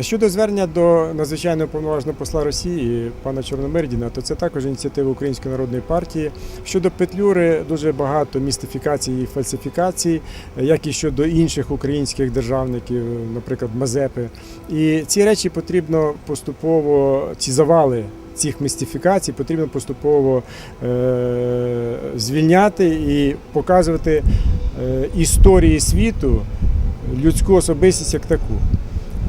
Щодо звернення до надзвичайного повноважного посла Росії пана Чорномирдіна, то це також ініціатива Української народної партії. Щодо Петлюри дуже багато містифікацій і фальсифікацій, як і щодо інших українських державників, наприклад, Мазепи. І ці речі потрібно поступово, ці завали цих містифікацій потрібно поступово е- звільняти і показувати е- історії світу людську особистість як таку.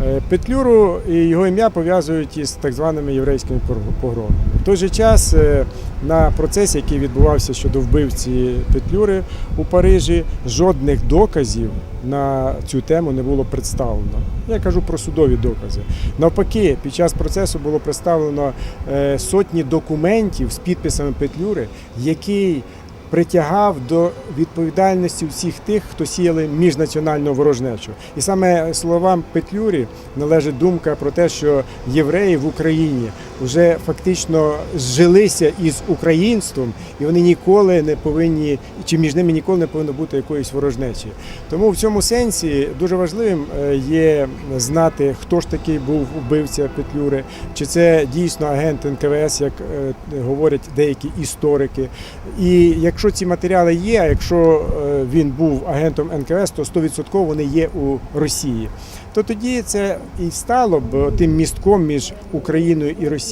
Е, Петлюру і його ім'я пов'язують із так званими єврейськими погромами. В той же час е, на процесі, який відбувався щодо вбивці Петлюри у Парижі, жодних доказів на цю тему не було представлено. Я кажу про судові докази. Навпаки, під час процесу було представлено е, сотні документів з підписами Петлюри, який притягав до відповідальності всіх тих, хто сіяли міжнаціональну ворожнечу. І саме словам Петлюрі належить думка про те, що євреї в Україні вже фактично зжилися із українством, і вони ніколи не повинні, чи між ними ніколи не повинно бути якоїсь ворожнечі. Тому в цьому сенсі дуже важливим е, є знати, хто ж такий був вбивця Петлюри, чи це дійсно агент НКВС, як е, говорять деякі історики. І якщо ці матеріали є, а якщо е, він був агентом НКВС, то 100% вони є у Росії. То тоді це і стало б тим містком між Україною і Росією,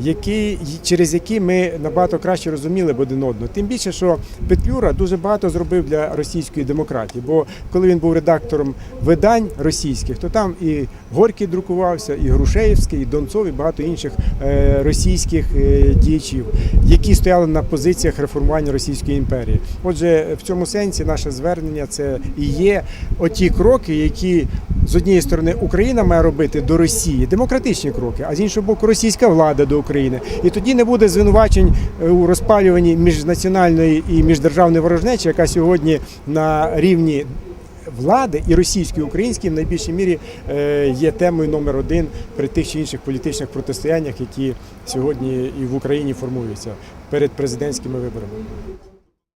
який через який ми набагато краще розуміли б один одного. Тим більше, що Петлюра дуже багато зробив для російської демократії. Бо коли він був редактором видань російських, то там і Горький друкувався, і Грушеївський, і Донцов, і багато інших е, російських е, діячів, які стояли на позиціях реформування Російської імперії. Отже, в цьому сенсі наше звернення це і є оті кроки, які з однієї сторони Україна має робити до Росії демократичні кроки, а з іншого боку, російська влада до України. І тоді не буде звинувачень е, у розпалюванні міжнаціональної і міждержавної ворожнечі, яка сьогодні на рівні. Влади і російської, і української в найбільшій мірі е, є темою номер один при тих чи інших політичних протистояннях, які сьогодні і в Україні формуються перед президентськими виборами.